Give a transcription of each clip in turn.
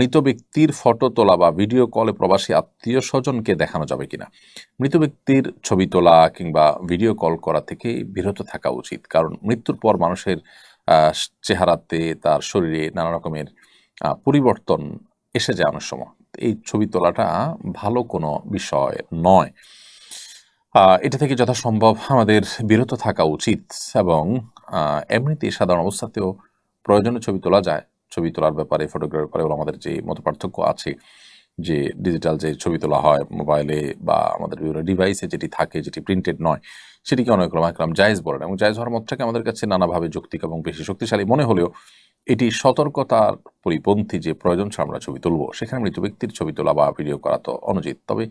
মৃত ব্যক্তির ফটো তোলা বা ভিডিও কলে প্রবাসী আত্মীয় স্বজনকে দেখানো যাবে কিনা? মৃত ব্যক্তির ছবি তোলা কিংবা ভিডিও কল করা থেকে বিরত থাকা উচিত। কারণ মৃত্যুর পর মানুষের চেহারাতে তার শরীরে নানা রকমের পরিবর্তন এসে যায় অনেক সময়। এই ছবি তোলাটা ভালো কোনো বিষয় নয়। এটা থেকে যথাসম্ভব আমাদের বিরত থাকা উচিত এবং এমনিতে সাধারণ অবস্থাতেও প্রয়োজনীয় ছবি তোলা যায়। ছবি তোলার ব্যাপারে ফটোগ্রাফির ব্যাপারে আমাদের যে মত পার্থক্য আছে, যে ডিজিটাল যে ছবি তোলা হয় মোবাইলে বা আমাদের বিভিন্ন ডিভাইসে যেটি থাকে, যেটি প্রিন্টেড নয়, সেটিকে অনেক রকম একরকম জায়েজ বলেন এবং জায়েজ হওয়ার মতটাকে আমাদের কাছে নানাভাবে যৌক্তিক এবং বেশি শক্তিশালী মনে হলেও এটি সতর্কতার পরিপন্থী যে প্রয়োজন ছাড়া আমরা ছবি তুলব, সেখানে মৃত ব্যক্তির ছবি তোলা বা ভিডিও করা তো অনুচিত। তবে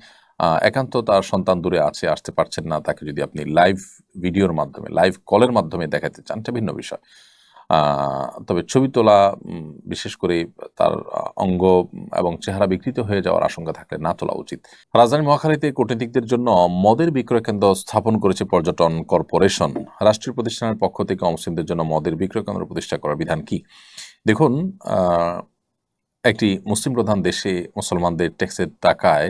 একান্ত তার সন্তান দূরে আছে, আসতে পারছেন না, তাকে যদি আপনি লাইভ ভিডিওর মাধ্যমে লাইভ কলের মাধ্যমে দেখাতে চান, এটা ভিন্ন বিষয়। তবে ছবি তোলা বিশেষ করে তার অঙ্গ এবং চেহারা বিকৃত হয়ে যাওয়ার আশঙ্কা থাকলে না তোলা উচিত। রাজধানী মহাখালীতে কূটনীতিকদের জন্য মদের বিক্রয় কেন্দ্র স্থাপন করেছে পর্যটন কর্পোরেশন। রাষ্ট্রীয় প্রতিষ্ঠানের পক্ষ থেকে অমুসলিমদের জন্য মদের বিক্রয় কেন্দ্র প্রতিষ্ঠা করার বিধান কি? দেখুন একটি মুসলিম প্রধান দেশে মুসলমানদের ট্যাক্সের টাকায়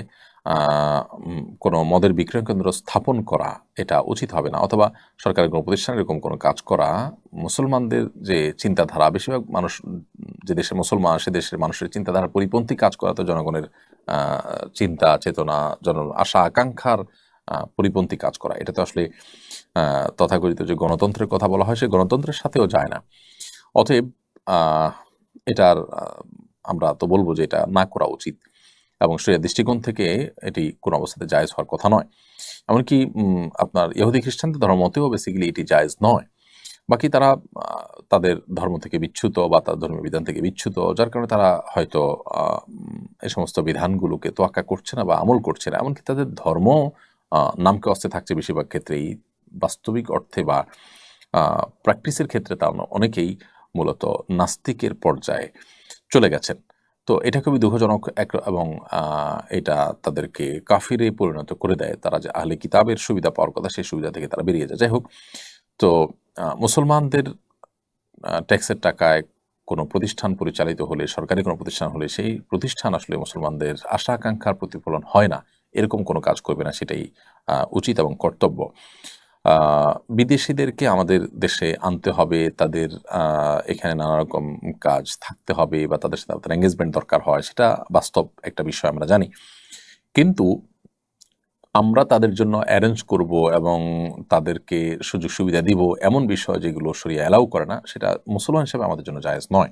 কোনো মদের বিক্রয় কেন্দ্র স্থাপন করা এটা উচিত হবে না, অথবা সরকারের কোনো প্রতিষ্ঠান এরকম কোনো কাজ করা, মুসলমানদের যে চিন্তাধারা, বেশিরভাগ মানুষ, যে দেশের মুসলমান, সে দেশের মানুষের চিন্তাধারার পরিপন্থী কাজ করা তো জনগণের চিন্তা, চেতনা, জন, আশা, আকাঙ্ক্ষার পরিপন্থী কাজ করা। এটা তো আসলে তথাকথিত যে গণতন্ত্রের কথা বলা হয়, সে গণতন্ত্রের সাথেও যায় না। অতএব এটার আমরা তো বলব যে এটা না করা উচিত। এবং সেই দৃষ্টিকোণ থেকে এটি কোনো অবস্থাতে জায়েজ হওয়ার কথা নয়। এমনকি আপনার ইহুদি খ্রিস্টানদের ধর্ম মতেও বেসিক্যালি এটি জায়েজ নয়। বাকি তারা তাদের ধর্ম থেকে বিচ্যুত বা তার ধর্মীয় বিধান থেকে বিচ্যুত, যার কারণে তারা হয়তো এই সমস্ত বিধানগুলোকে তোয়াক্কা করছে না বা আমল করছে না। এমনকি তাদের ধর্ম নামকে অস্তে থাকছে বেশিরভাগ ক্ষেত্রেই। বাস্তবিক অর্থে বা প্র্যাকটিসের ক্ষেত্রে তা অনেকেই মূলত নাস্তিকের পর্যায়ে চলে গেছেন। তো এটা খুবই দুঃখজনক এক এবং এটা তাদেরকে কাফিরে পরিণত করে দেয়। তারা যে আহলে কিতাবের সুবিধা পাওয়ার কথা, সেই সুবিধা থেকে তারা বেরিয়ে যায়। যাই হোক, তো মুসলমানদের ট্যাক্সের টাকায় কোনো প্রতিষ্ঠান পরিচালিত হলে, সরকারি কোনো প্রতিষ্ঠান হলে, সেই প্রতিষ্ঠান আসলে মুসলমানদের আশা আকাঙ্ক্ষার প্রতিফলন হয় না। এরকম কোনো কাজ করবে না, সেটাই উচিত এবং কর্তব্য। বিদেশিদেরকে আমাদের দেশে আনতে হবে, তাদের এখানে নানা রকম কাজ থাকতে হবে বা তাদের সাথে তাদের এঙ্গেজমেন্ট দরকার হয়, সেটা বাস্তব একটা বিষয় আমরা জানি। কিন্তু আমরা তাদের জন্য অ্যারেঞ্জ করব এবং তাদেরকে সুযোগ সুবিধা দিব এমন বিষয় যেগুলো সরিয়ে অ্যালাউ করে না, সেটা মুসলমান হিসেবে আমাদের জন্য জায়েজ নয়।